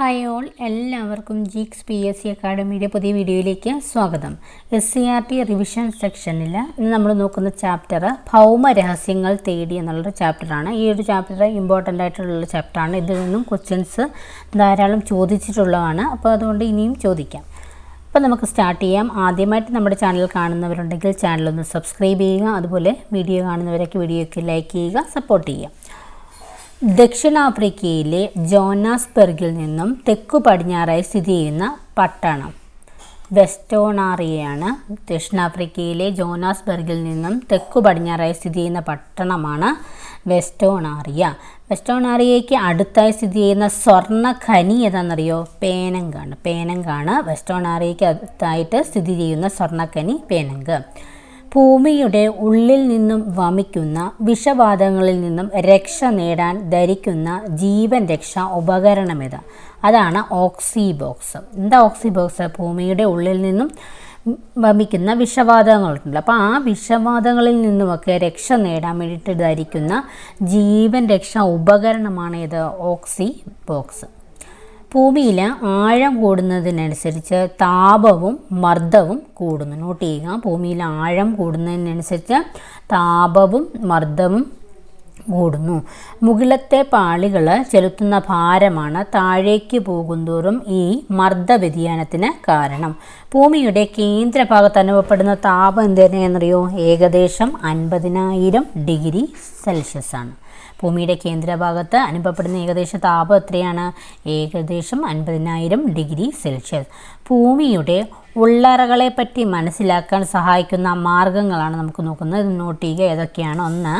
Hi all എല്ലാവർക്കും geeks P S C അക്കാഡമിയുടെ പുതിയ വീഡിയോയിലേക്ക് സ്വാഗതം. S C R T revision സെക്ഷനിൽ ഇന്ന് നമ്മൾ നോക്കുന്ന ചാപ്റ്റർ ഭൗമ രഹസ്യങ്ങൾ തേടി എന്നുള്ളൊരു ചാപ്റ്ററാണ് ഈ ഒരു ചാപ്റ്റർ ഇമ്പോർട്ടന്റ് ആയിട്ടുള്ള ചാപ്റ്ററാണ് ഇതിൽ നിന്നും ക്വസ്റ്റ്യൻസ് ധാരാളം ചോദിച്ചിട്ടുള്ളതാണ്. അപ്പോൾ അതുകൊണ്ട് ഇനിയും ചോദിക്കാം. അപ്പോൾ നമുക്ക് സ്റ്റാർട്ട് ചെയ്യാം. ആദ്യമായിട്ട് നമ്മുടെ ചാനൽ കാണുന്നവരുണ്ടെങ്കിൽ ചാനൽ ഒന്ന് സബ്സ്ക്രൈബ് ചെയ്യുക. അതുപോലെ വീഡിയോ കാണുന്നവരൊക്കെ വീഡിയോയ്ക്ക് ലൈക്ക് ചെയ്യുക സപ്പോർട്ട് ചെയ്യുക. ദക്ഷിണാഫ്രിക്കയിലെ ജോനാസ്ബർഗിൽ നിന്നും തെക്കു പടിഞ്ഞാറായി സ്ഥിതി ചെയ്യുന്ന പട്ടണം. വെസ്റ്റോണാറിയയാണ് ദക്ഷിണാഫ്രിക്കയിലെ ജോനാസ്ബർഗിൽ നിന്നും തെക്കു പടിഞ്ഞാറായി സ്ഥിതി ചെയ്യുന്ന പട്ടണമാണ് വെസ്റ്റോണാറിയ. വെസ്റ്റോണാറിയയ്ക്ക് അടുത്തായി സ്ഥിതി ചെയ്യുന്ന സ്വർണ ഖനി ഏതാണെന്നറിയോ? പേനങ്കാണ്. പേനങ്കാണ് വെസ്റ്റോണാറിയയ്ക്ക് അടുത്തായിട്ട് സ്ഥിതി ചെയ്യുന്ന സ്വർണ ഖനി പേനങ്ക്. ഭൂമിയുടെ ഉള്ളിൽ നിന്നും വമിക്കുന്ന വിഷവാതങ്ങളിൽ നിന്നും രക്ഷ നേടാൻ ധരിക്കുന്ന ജീവൻ രക്ഷാ ഉപകരണമിത് അതാണ് ഓക്സി ബോക്സ് എന്താ ഓക്സി ബോക്സ് ഭൂമിയുടെ ഉള്ളിൽ നിന്നും വമിക്കുന്ന വിഷവാതകങ്ങളുണ്ടല്ലോ അപ്പോൾ ആ വിഷവാതങ്ങളിൽ നിന്നുമൊക്കെ രക്ഷ നേടാൻ വേണ്ടിയിട്ട് ധരിക്കുന്ന ജീവൻ രക്ഷാ ഉപകരണമാണ് ഇത് ഓക്സി ബോക്സ് ഭൂമിയിൽ ആഴം കൂടുന്നതിനനുസരിച്ച് താപവും മർദ്ദവും കൂടുന്നു. നോട്ട് ചെയ്യുക ഭൂമിയിൽ ആഴം കൂടുന്നതിനനുസരിച്ച് താപവും മർദ്ദവും കൂടുന്നു. മുകളിലത്തെ പാളികൾ ചെലുത്തുന്ന ഭാരമാണ് താഴേക്ക് പോകുന്തോറും ഈ മർദ്ദ വ്യതിയാനത്തിന് കാരണം. ഭൂമിയുടെ കേന്ദ്രഭാഗത്ത് അനുഭവപ്പെടുന്ന താപം എന്തിനാണെന്നറിയോ ഏകദേശം അൻപതിനായിരം ഡിഗ്രി സെൽഷ്യസ് ആണ് ഭൂമിയുടെ കേന്ദ്രഭാഗത്ത് അനുഭവപ്പെടുന്ന ഏകദേശ താപം എത്രയാണ്? ഏകദേശം അൻപതിനായിരം ഡിഗ്രി സെൽഷ്യസ്. ഭൂമിയുടെ ഉള്ളറകളെ പറ്റി മനസ്സിലാക്കാൻ സഹായിക്കുന്ന മാർഗങ്ങളാണ് നമുക്ക് നോക്കുന്നത്. നോട്ട് ചെയ്യുക ഏതൊക്കെയാണ്? ഒന്ന്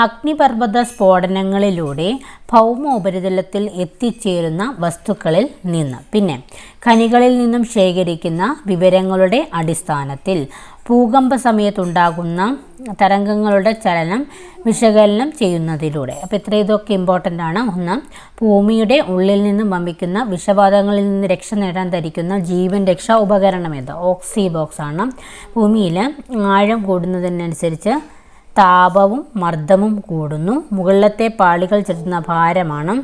അഗ്നിപർവത സ്ഫോടനങ്ങളിലൂടെ ഭൗമോപരിതലത്തിൽ എത്തിച്ചേരുന്ന വസ്തുക്കളിൽ നിന്ന്. പിന്നെ ഖനികളിൽ നിന്നും ശേഖരിക്കുന്ന വിവരങ്ങളുടെ അടിസ്ഥാനത്തിൽ ഭൂകമ്പ സമയത്തുണ്ടാകുന്ന തരംഗങ്ങളുടെ ചലനം വിശകലനം ചെയ്യുന്നതിലൂടെ. അപ്പോൾ ഇത്ര ഇതൊക്കെ ഇമ്പോർട്ടന്റ് ആണ്. ഒന്ന് ഭൂമിയുടെ ഉള്ളിൽ നിന്നും വമ്പിക്കുന്ന വിഷവാതകങ്ങളിൽ നിന്ന് രക്ഷ നേടാൻ ധരിക്കുന്ന ജീവൻ രക്ഷാ ഉപകരണം ഏത്? ഓക്സി ബോക്സ് ആണ്. ഭൂമിയിൽ ആഴം കൂടുന്നതിനനുസരിച്ച് താപവും മർദ്ദവും കൂടുന്നു. മുകളിലത്തെ പാളികൾ ചെലുത്തുന്ന ഭാരമാണ്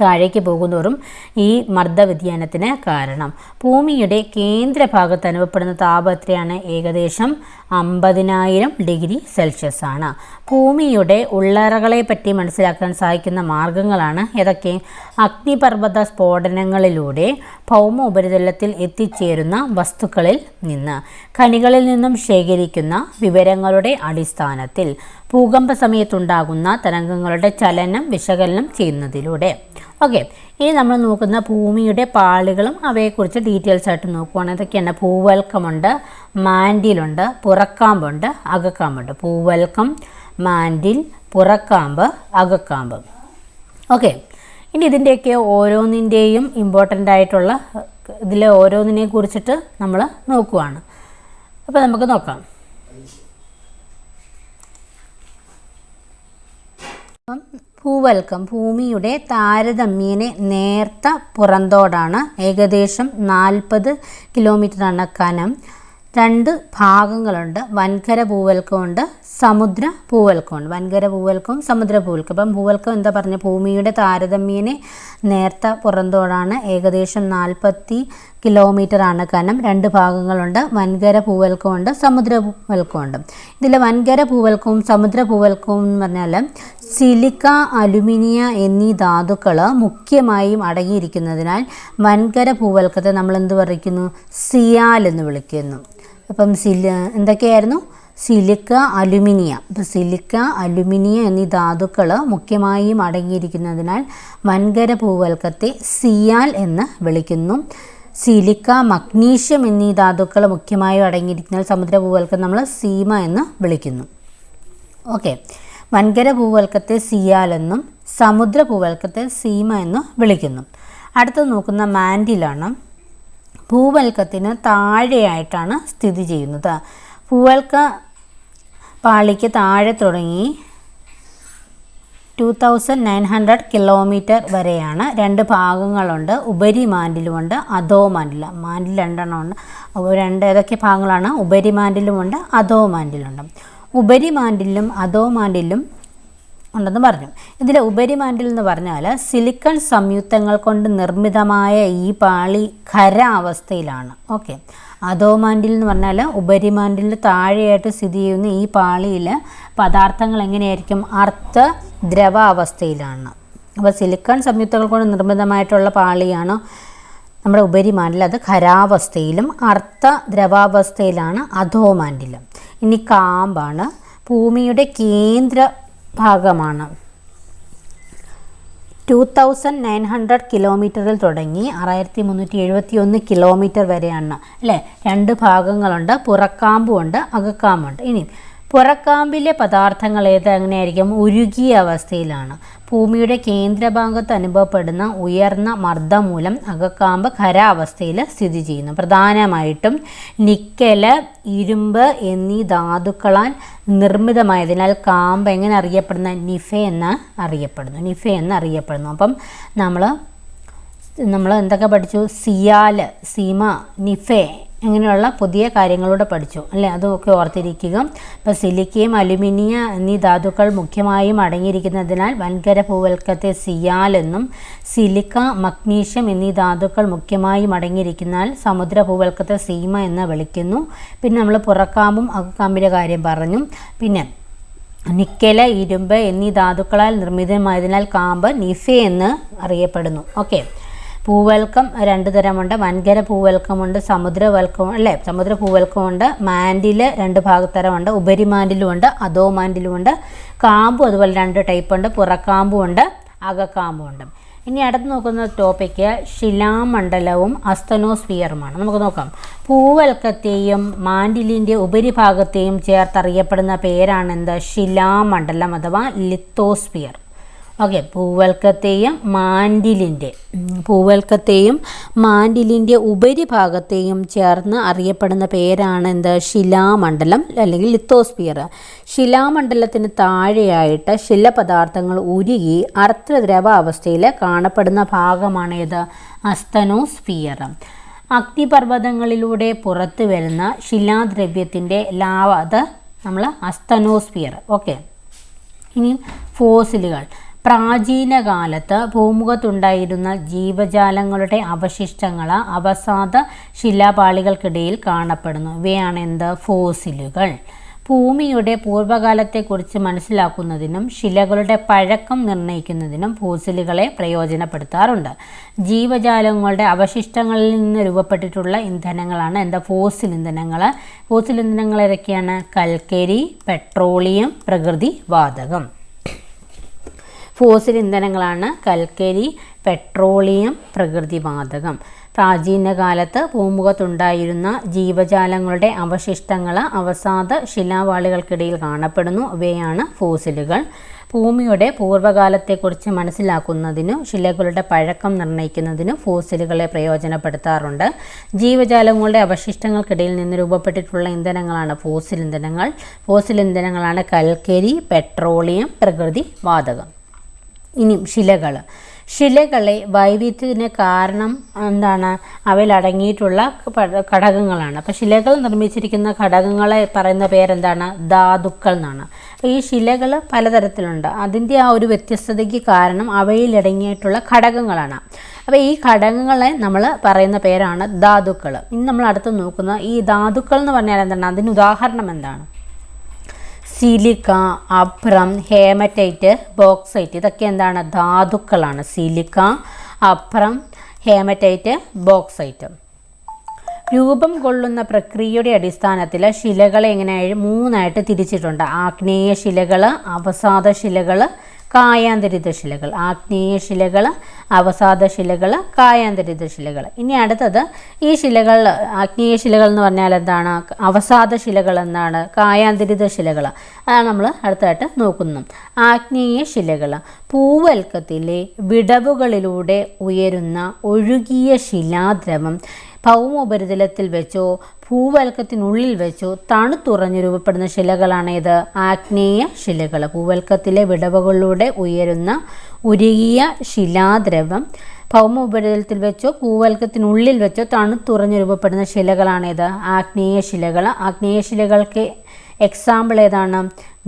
താഴേക്ക് പോകുന്തോറും ഈ മർദ്ദ വ്യതിയാനത്തിന് കാരണം. ഭൂമിയുടെ കേന്ദ്രഭാഗത്ത് അനുഭവപ്പെടുന്ന താപം എത്രയാണ് ഏകദേശം അമ്പതിനായിരം ഡിഗ്രി സെൽഷ്യസ് ആണ്. ഭൂമിയുടെ ഉള്ളറകളെ പറ്റി മനസ്സിലാക്കാൻ സഹായിക്കുന്ന മാർഗങ്ങളാണ് ഏതൊക്കെ? അഗ്നിപർവത സ്ഫോടനങ്ങളിലൂടെ ഭൗമ ഉപരിതലത്തിൽ എത്തിച്ചേരുന്ന വസ്തുക്കളിൽ നിന്ന് ഖനികളിൽ നിന്നും ശേഖരിക്കുന്ന വിവരങ്ങളുടെ അടിസ്ഥാനത്തിൽ ഭൂകമ്പ സമയത്തുണ്ടാകുന്ന തരംഗങ്ങളുടെ ചലനം വിശകലനം ചെയ്യുന്നതിലൂടെ. ഓക്കെ ഇനി നമ്മൾ നോക്കുന്ന ഭൂമിയുടെ പാളികളും അവയെക്കുറിച്ച് ഡീറ്റെയിൽസ് ആയിട്ട് നോക്കുവാണെങ്കിൽ ഇതൊക്കെയാണ് ഭൂവൽക്കമുണ്ട് മാൻഡിലുണ്ട് പുറക്കാമ്പുണ്ട് അകക്കാമ്പുണ്ട്. പൂവൽക്കം മാൻഡിൽ പുറക്കാമ്പ് അകക്കാമ്പ്. ഓക്കെ ഇനി ഇതിന്റെയൊക്കെ ഓരോന്നിന്റെയും ഇമ്പോർട്ടന്റ് ആയിട്ടുള്ള ഇതിലെ ഓരോന്നിനെ കുറിച്ചിട്ട് നമ്മൾ നോക്കുവാണ്. അപ്പോൾ നമുക്ക് നോക്കാം. അപ്പം ഭൂവൽക്കം ഭൂമിയുടെ താരതമ്യേന നേർത്ത പുറന്തോടാണ്. ഏകദേശം നാൽപ്പത് കിലോമീറ്റർ അണക്കാനം രണ്ട് ഭാഗങ്ങളുണ്ട്. വൻകര ഭൂവൽക്കമുണ്ട് സമുദ്ര ഭൂവൽക്കമുണ്ട്. വൻകര ഭൂവൽക്കവും സമുദ്ര ഭൂവൽക്കം അപ്പം ഭൂവൽക്കം എന്താ പറഞ്ഞ? ഭൂമിയുടെ താരതമ്യേനെ നേർത്ത പുറന്തോടാണ്. ഏകദേശം നാൽപ്പത്തി കിലോമീറ്ററാണ് കനം. രണ്ട് ഭാഗങ്ങളുണ്ട്. വൻകര ഭൂവൽക്കമുണ്ട് സമുദ്ര ഭൂവൽക്കമുണ്ട് ഇതിൽ വൻകര ഭൂവൽക്കവും സമുദ്ര ഭൂവൽക്കവും എന്ന് പറഞ്ഞാൽ സിലിക്ക അലുമിനിയ എന്നീ ധാതുക്കൾ മുഖ്യമായും അടങ്ങിയിരിക്കുന്നതിനാൽ വൻകര ഭൂവൽക്കത്തെ നമ്മൾ എന്ത് പറയുന്നു സിയാൽ എന്ന് വിളിക്കുന്നു. അപ്പം സില എന്തൊക്കെയായിരുന്നു? Silica alumina. ഇപ്പം സിലിക്ക അലുമിനിയ എന്നീ ധാതുക്കൾ മുഖ്യമായും അടങ്ങിയിരിക്കുന്നതിനാൽ വൻകര ഭൂവൽക്കത്തെ സിയാൽ എന്ന് വിളിക്കുന്നു. സിലിക്ക മഗ്നീഷ്യം എന്നീ ധാതുക്കൾ മുഖ്യമായും അടങ്ങിയിരിക്കുന്ന സമുദ്ര ഭൂവൽക്കം നമ്മൾ സീമ എന്ന് വിളിക്കുന്നു. ഓക്കെ. വൻകര ഭൂവൽക്കത്തെ സിയാൽ എന്നും സമുദ്ര ഭൂവൽക്കത്തെ സീമ എന്നും വിളിക്കുന്നു. അടുത്ത് നോക്കുന്ന മാൻഡിലാണ്. ഭൂവൽക്കത്തിന് താഴെയായിട്ടാണ് സ്ഥിതി ചെയ്യുന്നത്. ഭൂവൽക്ക പാളിക്ക് താഴെ തുടങ്ങി two thousand nine hundred kilometre വരെയാണ്. രണ്ട് ഭാഗങ്ങളുണ്ട്. ഉപരി മാൻഡിലുമുണ്ട്. അധോ മാൻഡിൽ മാൻഡിൽ രണ്ടെണ്ണമുണ്ട്. രണ്ട് ഏതൊക്കെ ഭാഗങ്ങളാണ്? ഉപരി മാൻഡിലുമുണ്ട്. അധോ മാൻഡിലുണ്ട്. ഉപരി മാൻഡിലും അധോ മാൻഡിലും ഉണ്ടെന്ന് പറഞ്ഞു. ഇതിലെ ഉപരിമാൻഡിൽ എന്ന് പറഞ്ഞാൽ സിലിക്കൺ സംയുക്തങ്ങൾ കൊണ്ട് നിർമ്മിതമായ ഈ പാളി ഖര അവസ്ഥയിലാണ്. ഓക്കെ. അധോമാൻഡിൽ എന്ന് പറഞ്ഞാൽ ഉപരിമാൻഡിൽ താഴെയായിട്ട് സ്ഥിതി ചെയ്യുന്ന ഈ പാളിയിൽ പദാർത്ഥങ്ങൾ എങ്ങനെയായിരിക്കും? അർത്ഥ ദ്രവ അവസ്ഥയിലാണ്. അപ്പോൾ സിലിക്കൺ സംയുക്തങ്ങൾ കൊണ്ട് നിർമ്മിതമായിട്ടുള്ള പാളിയാണ് നമ്മുടെ ഉപരിമാൻഡിൽ അത് ഖരാവസ്ഥയിലും അർത്ഥ ദ്രവാവസ്ഥയിലാണ് അധോമാൻഡിലും ഇനി കാമ്പാണ്. ഭൂമിയുടെ കേന്ദ്ര ഭാഗമാണ്. ടു തൗസൻഡ് നയൻ ഹൺഡ്രഡ് കിലോമീറ്ററിൽ തുടങ്ങി ആറായിരത്തി മുന്നൂറ്റി എഴുപത്തി ഒന്ന് കിലോമീറ്റർ വരെയാണ്. അല്ലേ? രണ്ട് ഭാഗങ്ങളുണ്ട് പുറക്കാമ്പുണ്ട് അകക്കാമ്പുണ്ട്. ഇനി പുറക്കാമ്പിലെ പദാർത്ഥങ്ങൾ ഏത് എങ്ങനെയായിരിക്കും ഉരുകിയ അവസ്ഥയിലാണ്. ഭൂമിയുടെ കേന്ദ്രഭാഗത്ത് അനുഭവപ്പെടുന്ന ഉയർന്ന മർദ്ദം മൂലം അകക്കാമ്പ് ഖരാവസ്ഥയിൽ സ്ഥിതി ചെയ്യുന്നു. പ്രധാനമായിട്ടും നിക്കൽ ഇരുമ്പ് എന്നീ ധാതുക്കളാൽ നിർമ്മിതമായതിനാൽ കാമ്പ് എങ്ങനെ അറിയപ്പെടുന്ന? നിഫ എന്ന് അറിയപ്പെടുന്നു. നിഫ എന്ന് അറിയപ്പെടുന്നു. അപ്പം നമ്മൾ നമ്മൾ എന്തൊക്കെ പഠിച്ചു? സിയാൽ സീമ നിഫെ ഇങ്ങനെയുള്ള പുതിയ കാര്യങ്ങളൂടെ പഠിച്ചു. അല്ലേ? അതൊക്കെ ഓർത്തിരിക്കുക. ഇപ്പോൾ സിലിക്കയും അലുമിനിയ എന്നീ ധാതുക്കൾ മുഖ്യമായും അടങ്ങിയിരിക്കുന്നതിനാൽ വൻകര ഭൂവൽക്കത്തെ സിയാൽ എന്നും സിലിക്ക മഗ്നീഷ്യം എന്നീ ധാതുക്കൾ മുഖ്യമായും അടങ്ങിയിരിക്കുന്നതിനാൽ സമുദ്ര ഭൂവൽക്കത്തെ സീമ എന്ന് വിളിക്കുന്നു. പിന്നെ നമ്മൾ പുറക്കാമ്പും അകക്കാമ്പിന്റെ കാര്യം പറഞ്ഞു. പിന്നെ നിക്കൽ ഇരുമ്പ് എന്നീ ധാതുക്കളാൽ നിർമ്മിതമായതിനാൽ കാമ്പ് നിഫെ എന്ന് അറിയപ്പെടുന്നു. ഓക്കെ. പൂവൽക്കം രണ്ട് തരമുണ്ട്. വൻകര പൂവൽക്കമുണ്ട് സമുദ്രവൽക്കം അല്ലേ സമുദ്ര പൂവൽക്കമുണ്ട് മാൻഡിൽ രണ്ട് ഭാഗത്തരമുണ്ട് ഉപരിമാൻഡിലുമുണ്ട് അധോ മാൻഡിലുമുണ്ട് കാമ്പും അതുപോലെ രണ്ട് ടൈപ്പ് ഉണ്ട് പുറക്കാമ്പും ഉണ്ട് അകക്കാമ്പും ഉണ്ട് ഇനി അടുത്ത് നോക്കുന്ന ടോപ്പിക്ക് ശിലാമണ്ഡലവും അസ്തനോസ്ഫിയറുമാണ്. നമുക്ക് നോക്കാം. പൂവൽക്കത്തെയും മാൻഡിലിന്റെ ഉപരിഭാഗത്തെയും ചേർത്തറിയപ്പെടുന്ന പേരാണെന്ത്? ശിലാമണ്ഡലം അഥവാ ലിത്തോസ്ഫിയർ. ഓക്കെ പൂവൽക്കത്തെയും മാൻഡിലിന്റെ പൂവൽക്കത്തെയും മാൻഡിലിന്റെ ഉപരിഭാഗത്തെയും ചേർന്ന് അറിയപ്പെടുന്ന പേരാണ് എന്ത്? ശിലാമണ്ഡലം അല്ലെങ്കിൽ ലിത്തോസ്പിയർ ശിലാമണ്ഡലത്തിന് താഴെയായിട്ട് ശിലപദാർത്ഥങ്ങൾ ഉരുകി അർദ്ധദ്രവ അവസ്ഥയിൽ കാണപ്പെടുന്ന ഭാഗമാണ് ഏത്? അസ്തനോസ്ഫിയർ. അഗ്നിപർവതങ്ങളിലൂടെ പുറത്തു വരുന്ന ശിലാദ്രവ്യത്തിന്റെ ലാവ അത് നമ്മൾ അസ്തനോസ്ഫിയർ. ഓക്കെ. ഇനി ഫോസിലുകൾ. പ്രാചീന കാലത്ത് ഭൂമുഖത്തുണ്ടായിരുന്ന ജീവജാലങ്ങളുടെ അവശിഷ്ടങ്ങൾ അവസാദ ശിലാപാളികൾക്കിടയിൽ കാണപ്പെടുന്നു. ഇവയാണ് എന്ത് ഫോസിലുകൾ. ഭൂമിയുടെ പൂർവകാലത്തെക്കുറിച്ച് മനസ്സിലാക്കുന്നതിനും ശിലകളുടെ പഴക്കം നിർണയിക്കുന്നതിനും ഫോസിലുകളെ പ്രയോജനപ്പെടുത്താറുണ്ട്. ജീവജാലങ്ങളുടെ അവശിഷ്ടങ്ങളിൽ നിന്ന് രൂപപ്പെട്ടിട്ടുള്ള ഇന്ധനങ്ങളാണ് എന്താ? ഫോസിൽ ഇന്ധനങ്ങൾ ഫോസിൽ ഇന്ധനങ്ങൾ ഏതൊക്കെയാണ്? കൽക്കരി പെട്രോളിയം പ്രകൃതി വാതകം. ഫോസിൽ ഇന്ധനങ്ങളാണ് കൽക്കരി പെട്രോളിയം പ്രകൃതിവാതകം പ്രാചീന കാലത്ത് ഭൂമുഖത്തുണ്ടായിരുന്ന ജീവജാലങ്ങളുടെ അവശിഷ്ടങ്ങൾ അവസാദ ശിലാവാളികൾക്കിടയിൽ കാണപ്പെടുന്നു. ഇവയാണ് ഫോസിലുകൾ. ഭൂമിയുടെ പൂർവകാലത്തെക്കുറിച്ച് മനസ്സിലാക്കുന്നതിനും ശിലകളുടെ പഴക്കം നിർണയിക്കുന്നതിനും ഫോസിലുകളെ പ്രയോജനപ്പെടുത്താറുണ്ട്. ജീവജാലങ്ങളുടെ അവശിഷ്ടങ്ങൾക്കിടയിൽ നിന്ന് രൂപപ്പെട്ടിട്ടുള്ള ഇന്ധനങ്ങളാണ് ഫോസിൽ ഇന്ധനങ്ങൾ. ഫോസിൽ ഇന്ധനങ്ങളാണ് കൽക്കരി പെട്രോളിയം പ്രകൃതി വാതകം. ഇനി ശിലകൾ ശിലകളെ വൈവിധ്യത്തിന് കാരണം എന്താണ്? അവയിൽ അടങ്ങിയിട്ടുള്ള ഘടകങ്ങളാണ്. അപ്പോൾ ശിലകൾ നിർമ്മിച്ചിരിക്കുന്ന ഘടകങ്ങളെ പറയുന്ന പേരെന്താണ്? ധാതുക്കൾ എന്നാണ്. ഈ ശിലകൾ പലതരത്തിലുണ്ട്. അതിന്റെ ആ ഒരു വ്യത്യസ്തതയ്ക്ക് കാരണം അവയിൽ അടങ്ങിയിട്ടുള്ള ഘടകങ്ങളാണ്. അപ്പോൾ ഈ ഘടകങ്ങളെ നമ്മൾ പറയുന്ന പേരാണ് ധാതുക്കൾ ഇനി നമ്മൾ അടുത്ത് നോക്കുന്ന ഈ ധാതുക്കൾ എന്ന് പറഞ്ഞാൽ എന്താണ്? അതിന് ഉദാഹരണം എന്താണ്? സിലിക്ക അഭ്രം ഹേമറ്റൈറ്റ് ബോക്സൈറ്റ് ഇതൊക്കെ എന്താണ്? ധാതുക്കളാണ്. സിലിക്ക അഭ്രം ഹേമറ്റൈറ്റ് ബോക്സൈറ്റ്. രൂപം കൊള്ളുന്ന പ്രക്രിയയുടെ അടിസ്ഥാനത്തിൽ ശിലകളെ എങ്ങനെ മൂന്നായിട്ട് തിരിച്ചിട്ടുണ്ട്. ആഗ്നേയ ശിലകൾ അവസാദ ശിലകൾ കായാന്തരിത ശിലകൾ ആഗ്നേയ ശിലകൾ അവസാദ ശിലകൾ കായാന്തരിത ശിലകൾ ഇനി അടുത്തത് ഈ ശിലകൾ ആഗ്നേയ ശിലകൾ എന്ന് പറഞ്ഞാൽ എന്താണ്? അവസാദ ശിലകൾ എന്നാണ് കായാന്തരിത ശിലകൾ അതാണ് നമ്മൾ അടുത്തായിട്ട് നോക്കുന്നത്. ആഗ്നേയ ശിലകൾ പൂവൽക്കത്തിലെ വിടവുകളിലൂടെ ഉയരുന്ന ഒഴുകിയ ശിലാദ്രവം ഭൗമോപരിതലത്തിൽ വെച്ചോ ഭൂവൽക്കത്തിനുള്ളിൽ വെച്ചോ തണുത്തുറഞ്ഞു രൂപപ്പെടുന്ന ശിലകളാണ് ഇത് ആഗ്നേയ ശിലകൾ ഭൂവൽക്കത്തിലെ വിടവുകളിലൂടെ ഉയരുന്ന ഉരുകിയ ശിലാദ്രവം ഭൗമോപരിതലത്തിൽ വെച്ചോ ഭൂവൽക്കത്തിനുള്ളിൽ വെച്ചോ തണുത്തുറഞ്ഞു രൂപപ്പെടുന്ന ശിലകളാണിത്. ആഗ്നേയ ശിലകൾ ആഗ്നേയ ശിലകൾക്ക് എക്സാമ്പിൾ ഏതാണ്?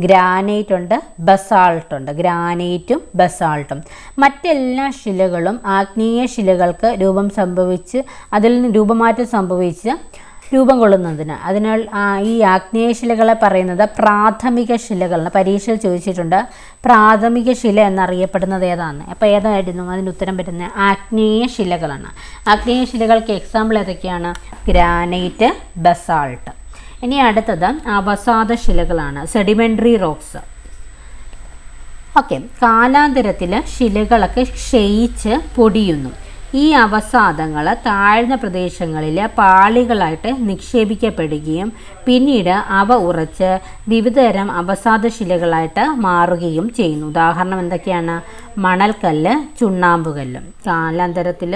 ഗ്രാനൈറ്റ് ഉണ്ട് ബസാൾട്ട് ഉണ്ട്. ഗ്രാനൈറ്റും ബസാൾട്ടും മറ്റെല്ലാ ശിലകളും ആഗ്നേയ ശിലകൾക്ക് രൂപം സംഭവിച്ച് അതിൽ നിന്ന് രൂപമാറ്റം സംഭവിച്ച് രൂപം കൊള്ളുന്നതിന്. അതിനാൽ ഈ ആഗ്നേയ ശിലകളെ പറയുന്നത് പ്രാഥമിക ശിലകളാണ്. പരീക്ഷയിൽ ചോദിച്ചിട്ടുണ്ട് പ്രാഥമിക ശില എന്നറിയപ്പെടുന്നത് ഏതാണ്? അപ്പോൾ ഏതായിരുന്നു അതിന് ഉത്തരം പറ്റുന്നത് ആഗ്നേയ ശിലകളാണ്. ആഗ്നേയ ശിലകൾക്ക് എക്സാമ്പിൾ ഏതൊക്കെയാണ്? ഗ്രാനൈറ്റ് ബസാൾട്ട് ഇനി അടുത്തത് അവസാദ ശിലകളാണ് സെഡിമെന്ററി റോക്സ് ഓക്കെ കാലാന്തരത്തിൽ ശിലകളൊക്കെ ക്ഷയിച്ച് പൊടിയുന്നു. ഈ അവസാദങ്ങൾ താഴ്ന്ന പ്രദേശങ്ങളിൽ പാളികളായിട്ട് നിക്ഷേപിക്കപ്പെടുകയും പിന്നീട് അവ ഉറച്ച് വിവിധതരം അവസാദ ശിലകളായിട്ട് മാറുകയും ചെയ്യുന്നു. ഉദാഹരണം എന്തൊക്കെയാണ്? മണൽക്കല്ല് ചുണ്ണാമ്പുകല്ല്. കാലാന്തരത്തിൽ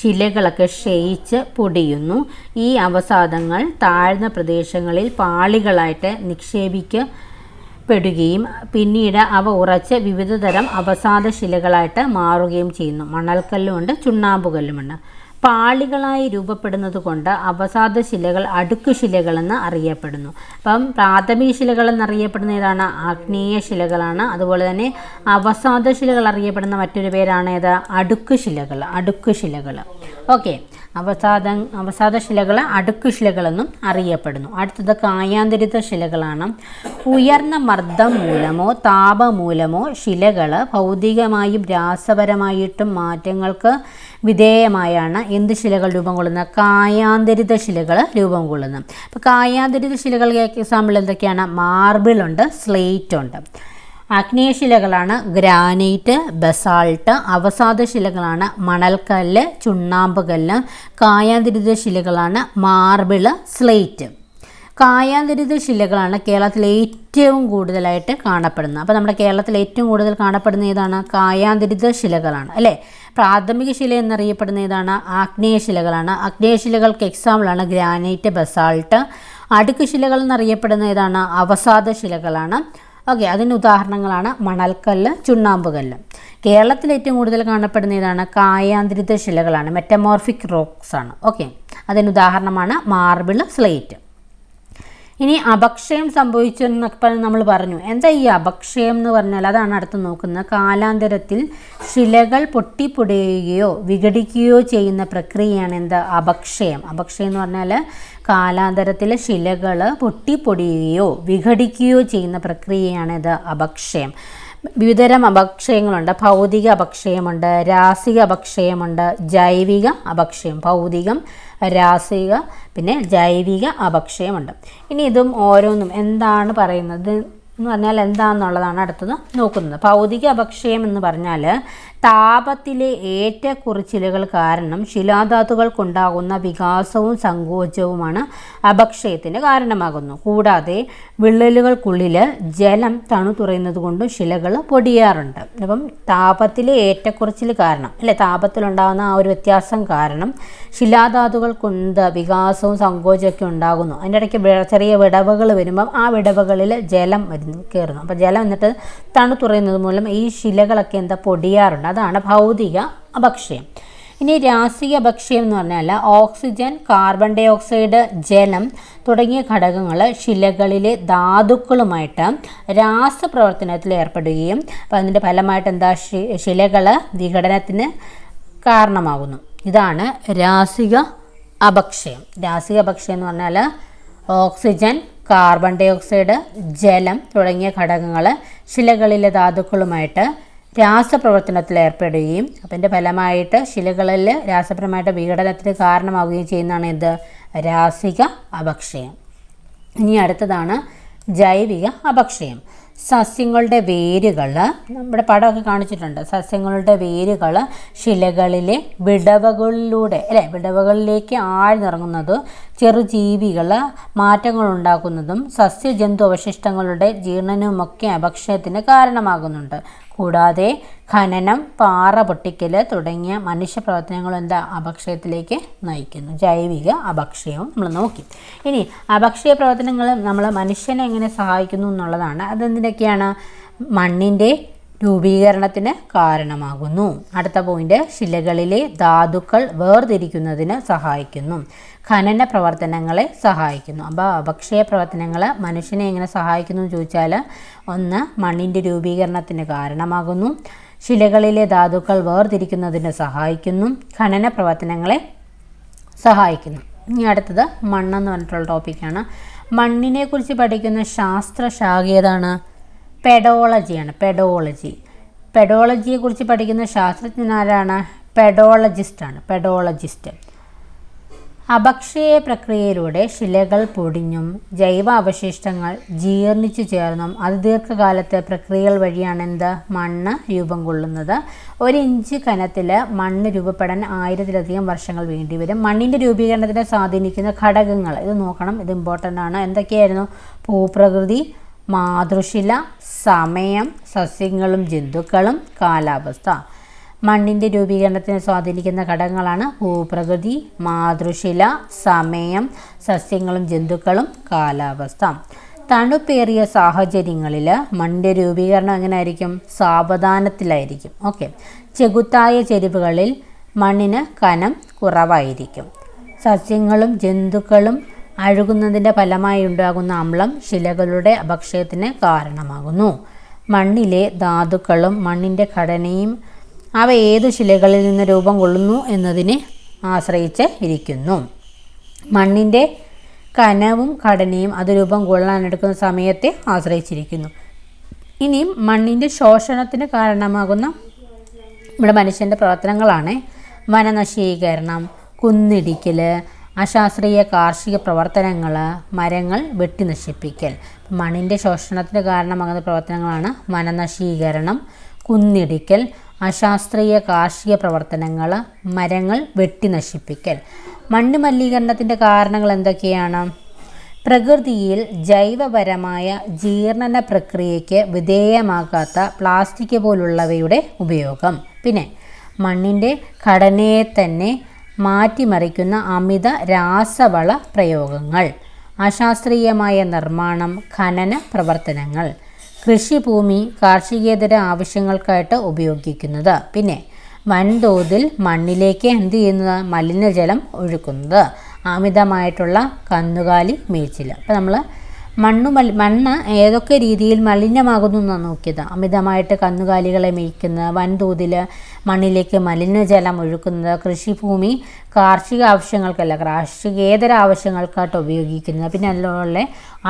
ശിലകളൊക്കെ ക്ഷയിച്ച് പൊടിയുന്നു. ഈ അവസാദങ്ങൾ താഴ്ന്ന പ്രദേശങ്ങളിൽ പാളികളായിട്ട് നിക്ഷേപിക്കപ്പെടുകയും പിന്നീട് അവ ഉറച്ച് വിവിധതരം അവസാദ ശിലകളായിട്ട് മാറുകയും ചെയ്യുന്നു. മണൽക്കല്ലുമുണ്ട് ചുണ്ണാമ്പുകല്ലുമുണ്ട്. പാളികളായി രൂപപ്പെടുന്നത് കൊണ്ട് അവസാദ ശിലകൾ അടുക്കു ശിലകളെന്ന് അറിയപ്പെടുന്നു. അപ്പം പ്രാഥമിക ശിലകൾ എന്നറിയപ്പെടുന്ന ഏതാണ്? ആഗ്നേയ ശിലകളാണ്. അതുപോലെ തന്നെ അവസാദ ശിലകൾ അറിയപ്പെടുന്ന മറ്റൊരു പേരാണ് ഏത്? അടുക്കു ശിലകൾ അടുക്കു ശിലകൾ. ഓക്കെ. അവസാദ അവസാദ ശിലകൾ അടുക്കു ശിലകളെന്നും അറിയപ്പെടുന്നു. അടുത്തത് കായാന്തരിത ശിലകളാണ്. ഉയർന്ന മർദ്ദം മൂലമോ താപമൂലമോ ശിലകൾ ഭൗതികമായും രാസപരമായിട്ടും മാറ്റങ്ങൾക്ക് വിധേയമായാണ് എന്ത് ശിലകൾ രൂപം കൊള്ളുന്നത്? കായാന്തരിത ശിലകൾ രൂപം കൊള്ളുന്നത്. അപ്പോൾ കായാന്തരിത ശിലകൾ എക്സാമ്പിൾ എന്തൊക്കെയാണ്? മാർബിൾ ഉണ്ട് സ്ലേറ്റ് ഉണ്ട്. ആഗ്നേയശിലകളാണ് ഗ്രാനൈറ്റ് ബസാൾട്ട് അവസാദ ശിലകളാണ് മണൽക്കല്ല് ചുണ്ണാമ്പ് കല്ല് കായാന്തരിത ശിലകളാണ് മാർബിൾ സ്ലേറ്റ്. കായാന്തരിത ശിലകളാണ് കേരളത്തിൽ ഏറ്റവും കൂടുതലായിട്ട് കാണപ്പെടുന്നത്. അപ്പോൾ നമ്മുടെ കേരളത്തിൽ ഏറ്റവും കൂടുതൽ കാണപ്പെടുന്ന ഏതാണ്? കായാന്തരിത ശിലകളാണ് അല്ലേ? പ്രാഥമിക ശില എന്നറിയപ്പെടുന്ന ഏതാണ്? ആഗ്നേയ ശിലകളാണ്. ആഗ്നേയ ശിലകൾക്ക് എക്സാമ്പിളാണ് ഗ്രാനൈറ്റ് ബസാൾട്ട് അടുക്ക് ശിലകൾ എന്നറിയപ്പെടുന്ന ഏതാണ്? അവസാദ ശിലകളാണ്. ഓക്കെ അതിന് ഉദാഹരണങ്ങളാണ് മണൽക്കല്ല് ചുണ്ണാമ്പുകല്ല്. കേരളത്തിൽ ഏറ്റവും കൂടുതൽ കാണപ്പെടുന്ന ഏതാണ്? കായാന്തരിത ശിലകളാണ്. മെറ്റമോർഫിക് റോക്സ് ആണ്. ഓക്കെ അതിന് ഉദാഹരണമാണ് മാർബിൾ സ്ലേറ്റ് ഇനി അപക്ഷയം സംഭവിച്ചു എന്നൊക്കെ നമ്മൾ പറഞ്ഞു. എന്താ ഈ അപക്ഷയം എന്ന് പറഞ്ഞാൽ അതാണ് അടുത്ത് നോക്കുന്നത്. കാലാന്തരത്തിൽ ശിലകൾ പൊട്ടിപ്പൊടിയുകയോ വിഘടിക്കുകയോ ചെയ്യുന്ന പ്രക്രിയയാണ് എന്താ? അപക്ഷയം. അപക്ഷയം എന്ന് പറഞ്ഞാൽ കാലാന്തരത്തിലെ ശിലകൾ പൊട്ടിപ്പൊടിയുകയോ വിഘടിക്കുകയോ ചെയ്യുന്ന പ്രക്രിയയാണ് ഇത് അപക്ഷയം. വിവിധതരം അപക്ഷയങ്ങളുണ്ട്. ഭൗതിക അപക്ഷയമുണ്ട് രാസിക അപക്ഷയമുണ്ട് ജൈവിക അപക്ഷയം. ഭൗതികം രാസിക പിന്നെ ജൈവിക അപക്ഷയമുണ്ട്. ഇനി ഇതും ഓരോന്നും എന്താണ് പറയുന്നത് എന്ന് പറഞ്ഞാൽ എന്താണെന്നുള്ളതാണ് അടുത്തത് നോക്കുന്നത്. ഭൗതിക അപക്ഷയം എന്ന് പറഞ്ഞാൽ താപത്തിലെ ഏറ്റക്കുറിച്ചിലുകൾ കാരണം ശിലാധാതുക്കൾക്കുണ്ടാകുന്ന വികാസവും സങ്കോചവുമാണ് അപക്ഷയത്തിന് കാരണമാകുന്നു. കൂടാതെ വിള്ളലുകൾക്കുള്ളിൽ ജലം തണുതുറയുന്നത് കൊണ്ടും ശിലകൾ പൊടിയാറുണ്ട്. അപ്പം താപത്തിലെ ഏറ്റക്കുറിച്ചിൽ കാരണം അല്ലെ താപത്തിലുണ്ടാകുന്ന ആ ഒരു വ്യത്യാസം കാരണം ശിലാധാതുക്കൾക്കുണ്ട് വികാസവും സങ്കോചമൊക്കെ ഉണ്ടാകുന്നു. അതിന്റെ ഇടയ്ക്ക് ചെറിയ വിടവുകൾ വരുമ്പം ആ വിടവുകളിൽ ജലം വരുന്നു കയറുന്നു അപ്പം ജലം എന്നിട്ട് തണുതുറയുന്നത് മൂലം ഈ ശിലകളൊക്കെ എന്താ പൊടിയാറുണ്ട്. അതാണ് ഭൗതിക അപക്ഷയം. ഇനി രാസിക അപക്ഷയം എന്ന് പറഞ്ഞാൽ ഓക്സിജൻ കാർബൺ ഡൈ ഓക്സൈഡ് ജലം തുടങ്ങിയ ഘടകങ്ങൾ ശിലകളിലെ ധാതുക്കളുമായിട്ട് രാസപ്രവർത്തനത്തിൽ ഏർപ്പെടുകയും അപ്പോൾ അതിന്റെ ഫലമായിട്ട് എന്താ ശിലകൾ വിഘടനത്തിന് കാരണമാകുന്നു. ഇതാണ് രാസിക അപക്ഷയം. രാസിക അപക്ഷയം എന്ന് പറഞ്ഞാൽ ഓക്സിജൻ കാർബൺ ഡൈ ഓക്സൈഡ് ജലം തുടങ്ങിയ ഘടകങ്ങൾ ശിലകളിലെ ധാതുക്കളുമായിട്ട് രാസപ്രവർത്തനത്തിൽ ഏർപ്പെടുകയും അതിന്റെ ഫലമായിട്ട് ശിലകളിൽ രാസപരമായിട്ട് വിഘടനത്തിന് കാരണമാവുകയും ചെയ്യുന്നതാണ് ഇത് രാസിക അപക്ഷയം. ഇനി അടുത്തതാണ് ജൈവിക അപക്ഷയം. സസ്യങ്ങളുടെ വേരുകൾ നമ്മുടെ പടമൊക്കെ കാണിച്ചിട്ടുണ്ട്. സസ്യങ്ങളുടെ വേരുകൾ ശിലകളിലെ വിടവകളിലൂടെ അല്ലേ വിടവകളിലേക്ക് ആഴ്ന്നിറങ്ങുന്നത് ചെറുജീവികൾ മാറ്റങ്ങൾ ഉണ്ടാക്കുന്നതും സസ്യജന്തു അവശിഷ്ടങ്ങളുടെ ജീർണനവുമൊക്കെ അപക്ഷയത്തിന് കാരണമാകുന്നുണ്ട്. കൂടാതെ ഖനനം പാറ പൊട്ടിക്കൽ തുടങ്ങിയ മനുഷ്യപ്രവർത്തനങ്ങൾ എന്താ അപക്ഷയത്തിലേക്ക് നയിക്കുന്നു. ജൈവിക അപക്ഷയവും നമ്മൾ നോക്കി. ഇനി അപക്ഷയ പ്രവർത്തനങ്ങൾ നമ്മൾ മനുഷ്യനെ എങ്ങനെ സഹായിക്കുന്നു എന്നുള്ളതാണ്. അതെന്തിനൊക്കെയാണ്? മണ്ണിന്റെ രൂപീകരണത്തിന് കാരണമാകുന്നു. അടുത്ത പോയിന്റ് ശിലകളിലെ ധാതുക്കൾ വേർതിരിക്കുന്നതിന് സഹായിക്കുന്നു. ഖനന പ്രവർത്തനങ്ങളെ സഹായിക്കുന്നു. അപ്പോൾ അപക്ഷയ പ്രവർത്തനങ്ങൾ മനുഷ്യനെ എങ്ങനെ സഹായിക്കുന്നു എന്ന് ചോദിച്ചാൽ ഒന്ന് മണ്ണിന്റെ രൂപീകരണത്തിന് കാരണമാകുന്നു. ശിലകളിലെ ധാതുക്കൾ വേർതിരിക്കുന്നതിന് സഹായിക്കുന്നു. ഖനന പ്രവർത്തനങ്ങളെ സഹായിക്കുന്നു. ഇനി അടുത്തത് മണ്ണെന്ന് പറഞ്ഞിട്ടുള്ള ടോപ്പിക്കാണ് മണ്ണിനെ കുറിച്ച് പഠിക്കുന്ന ശാസ്ത്രശാഖ ഏതാണ്? പെഡോളജിയാണ് പെഡോളജി പെഡോളജിയെക്കുറിച്ച് പഠിക്കുന്ന ശാസ്ത്രജ്ഞൻ ആരാണ്? പെഡോളജിസ്റ്റാണ് പെഡോളജിസ്റ്റ് അപക്ഷയ പ്രക്രിയയിലൂടെ ശിലകൾ പൊടിഞ്ഞും ജൈവ അവശിഷ്ടങ്ങൾ ജീർണിച്ചു ചേർന്നും അത് ദീർഘകാലത്തെ പ്രക്രിയകൾ വഴിയാണ് എന്ത്? മണ്ണ് രൂപം കൊള്ളുന്നത്. ഒരു ഇഞ്ച് കനത്തിൽ മണ്ണ് രൂപപ്പെടാൻ ആയിരത്തിലധികം വർഷങ്ങൾ വേണ്ടിവരും. മണ്ണിന്റെ രൂപീകരണത്തിനെ സ്വാധീനിക്കുന്ന ഘടകങ്ങൾ ഇത് നോക്കണം ഇത് ഇമ്പോർട്ടന്റ് ആണ്. എന്തൊക്കെയായിരുന്നു? ഭൂപ്രകൃതി മാതൃശില സമയം സസ്യങ്ങളും ജന്തുക്കളും കാലാവസ്ഥ. മണ്ണിന്റെ രൂപീകരണത്തിന് സ്വാധീനിക്കുന്ന ഘടകങ്ങളാണ് ഭൂപ്രകൃതി മാതൃശില സമയം സസ്യങ്ങളും ജന്തുക്കളും കാലാവസ്ഥ. തണുപ്പേറിയ സാഹചര്യങ്ങളിൽ മണ്ണിന്റെ രൂപീകരണം എങ്ങനെ ആയിരിക്കും സാവധാനത്തിലായിരിക്കും. ഓക്കെ. ചെകുത്തായ ചെരുവുകളിൽ മണ്ണിന് കനം കുറവായിരിക്കും. സസ്യങ്ങളും ജന്തുക്കളും അഴുകുന്നതിന്റെ ഫലമായി ഉണ്ടാകുന്ന അമ്ലം ശിലകളുടെ അപക്ഷയത്തിന് കാരണമാകുന്നു. മണ്ണിലെ ധാതുക്കളും മണ്ണിന്റെ ഘടനയും അവ ഏത് ശിലകളിൽ നിന്ന് രൂപം കൊള്ളുന്നു എന്നതിനെ ആശ്രയിച്ച് ഇരിക്കുന്നു. മണ്ണിന്റെ കനവും ഘടനയും അത് രൂപം കൊള്ളാനെടുക്കുന്ന സമയത്തെ ആശ്രയിച്ചിരിക്കുന്നു. ഇനിയും മണ്ണിന്റെ ശോഷണത്തിന് കാരണമാകുന്ന നമ്മുടെ മനുഷ്യന്റെ പ്രവർത്തനങ്ങളാണ് വനനശീകരണം കുന്നിടിക്കൽ അശാസ്ത്രീയ കാർഷിക പ്രവർത്തനങ്ങൾ മരങ്ങൾ വെട്ടി നശിപ്പിക്കൽ. മണ്ണിന്റെ ശോഷണത്തിന് കാരണമാകുന്ന പ്രവർത്തനങ്ങളാണ് വനനശീകരണം കുന്നിടിക്കൽ അശാസ്ത്രീയ കാർഷിക പ്രവർത്തനങ്ങൾ മരങ്ങൾ വെട്ടി നശിപ്പിക്കൽ. മണ്ണ് മലിനീകരണത്തിന്റെ കാരണങ്ങൾ എന്തൊക്കെയാണ്? പ്രകൃതിയിൽ ജൈവപരമായ ജീർണന പ്രക്രിയയ്ക്ക് വിധേയമാകാത്ത പ്ലാസ്റ്റിക് പോലുള്ളവയുടെ ഉപയോഗം. പിന്നെ മണ്ണിന്റെ ഘടനയെ തന്നെ മാറ്റിമറിക്കുന്ന അമിത രാസവള പ്രയോഗങ്ങൾ അശാസ്ത്രീയമായ നിർമ്മാണം ഖനന പ്രവർത്തനങ്ങൾ കൃഷിഭൂമി കാർഷികേതര ആവശ്യങ്ങൾക്കായിട്ട് ഉപയോഗിക്കുന്നത്. പിന്നെ വൻതോതിൽ മണ്ണിലേക്ക് എന്ത് ചെയ്യുന്നത്? മലിനജലം ഒഴുക്കുന്നത്. അമിതമായിട്ടുള്ള കന്നുകാലി മേച്ചിൽ അപ്പോൾ നമ്മൾ മണ്ണ് മലി മണ്ണ് ഏതൊക്കെ രീതിയിൽ മലിനമാകുന്നു എന്നാണ് നോക്കിയത്. അമിതമായിട്ട് കന്നുകാലികളെ മേയ്ക്കുന്നത് വൻതോതിൽ മണ്ണിലേക്ക് മലിനജലം ഒഴുക്കുന്നത് കൃഷിഭൂമി കാർഷിക ആവശ്യങ്ങൾക്കല്ല കാർഷികേതര ആവശ്യങ്ങൾക്കായിട്ട് ഉപയോഗിക്കുന്നത്. പിന്നെ അതിലുള്ള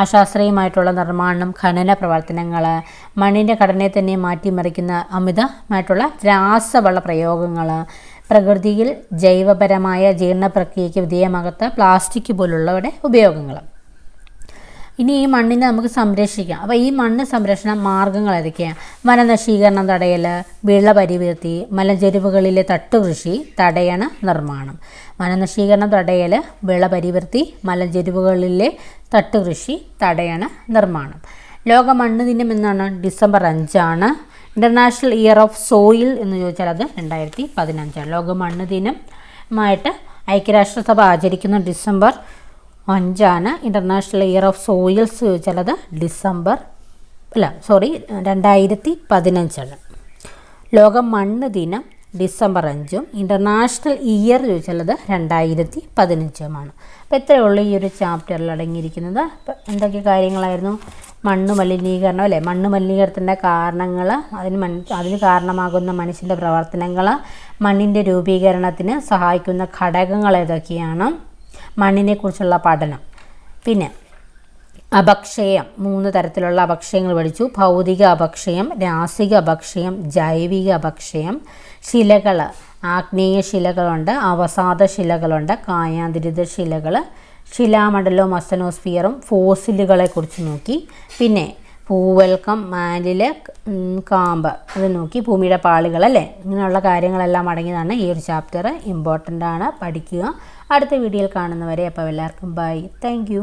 അശാസ്ത്രീയമായിട്ടുള്ള നിർമ്മാണം ഖനന പ്രവർത്തനങ്ങൾ മണ്ണിന്റെ ഘടനയെ തന്നെ മാറ്റിമറിക്കുന്ന അമിതമായിട്ടുള്ള രാസവള പ്രയോഗങ്ങൾ പ്രകൃതിയിൽ ജൈവപരമായ ജീർണ പ്രക്രിയയ്ക്ക് വിധേയമാകത്ത പ്ലാസ്റ്റിക് പോലുള്ളവയുടെ ഉപയോഗങ്ങൾ ഇനി ഈ മണ്ണിനെ നമുക്ക് സംരക്ഷിക്കാം. അപ്പോൾ ഈ മണ്ണ് സംരക്ഷണ മാർഗങ്ങൾ ഏതൊക്കെയാണ് വനനശീകരണം തടയൽ വിള പരിവൃത്തി മലഞ്ചെരുവുകളിലെ തട്ടുകൃഷി തടയണ നിർമ്മാണം. വനനശീകരണം തടയൽ വിള പരിവൃത്തി മലഞ്ചെരുവുകളിലെ തട്ടുകൃഷി തടയണ നിർമ്മാണം. ലോക മണ്ണ് ദിനം എന്നാണ് ഡിസംബർ അഞ്ചാണ്. ഇന്റർനാഷണൽ ഇയർ ഓഫ് സോയിൽ എന്ന് ചോദിച്ചാൽ അത് രണ്ടായിരത്തി പതിനഞ്ചാണ്. ലോക മണ്ണ് ദിനമായിട്ട് ഐക്യരാഷ്ട്രസഭ ആചരിക്കുന്ന ഡിസംബർ അഞ്ചാണ്. ഇന്റർനാഷണൽ ഇയർ ഓഫ് സോയിൽസ് ചോദിച്ചാലത് ഡിസംബർ അല്ല സോറി രണ്ടായിരത്തി പതിനഞ്ചാണ് ലോക മണ്ണ് ദിനം ഡിസംബർ അഞ്ചും ഇന്റർനാഷണൽ ഇയർ ചോദിച്ചാലത് രണ്ടായിരത്തി പതിനഞ്ചുമാണ് അപ്പോൾ ഇത്രയേ ഉള്ളൂ ഈ ഒരു ചാപ്റ്ററിൽ അടങ്ങിയിരിക്കുന്നത്. എന്തൊക്കെ കാര്യങ്ങളായിരുന്നു? മണ്ണ് മലിനീകരണം അല്ലേ? മണ്ണ് മലിനീകരണത്തിന്റെ കാരണങ്ങൾ അതിന് മൺ അതിന് കാരണമാകുന്ന മനുഷ്യന്റെ പ്രവർത്തനങ്ങൾ മണ്ണിന്റെ രൂപീകരണത്തിന് സഹായിക്കുന്ന ഘടകങ്ങൾ ഏതൊക്കെയാണ്? മണ്ണിനെക്കുറിച്ചുള്ള പഠനം. പിന്നെ അപക്ഷയം. മൂന്ന് തരത്തിലുള്ള അപക്ഷയങ്ങൾ പഠിച്ചു. ഭൗതിക അപക്ഷയം രാസിക അപക്ഷയം ജൈവിക അപക്ഷയം ശിലകൾ. ആഗ്നേയ ശിലകളുണ്ട് അവസാദ ശിലകളുണ്ട് കായാന്തരിത ശിലകൾ ശിലാമണ്ഡലവും അസനോസ്ഫിയറും ഫോസിലുകളെ കുറിച്ച് നോക്കി. പിന്നെ പൂവൽക്കം മാലിൽ കാമ്പ്. അത് നോക്കി ഭൂമിയുടെ പാളികൾ അല്ലേ? ഇങ്ങനെയുള്ള കാര്യങ്ങളെല്ലാം അടങ്ങിയതാണ് ഈ ഒരു ചാപ്റ്റർ ഇമ്പോർട്ടന്റ് ആണ്. പഠിക്കുക. അടുത്ത വീഡിയോയിൽ കാണുന്നവരെ അപ്പോൾ എല്ലാവർക്കും ബൈ താങ്ക്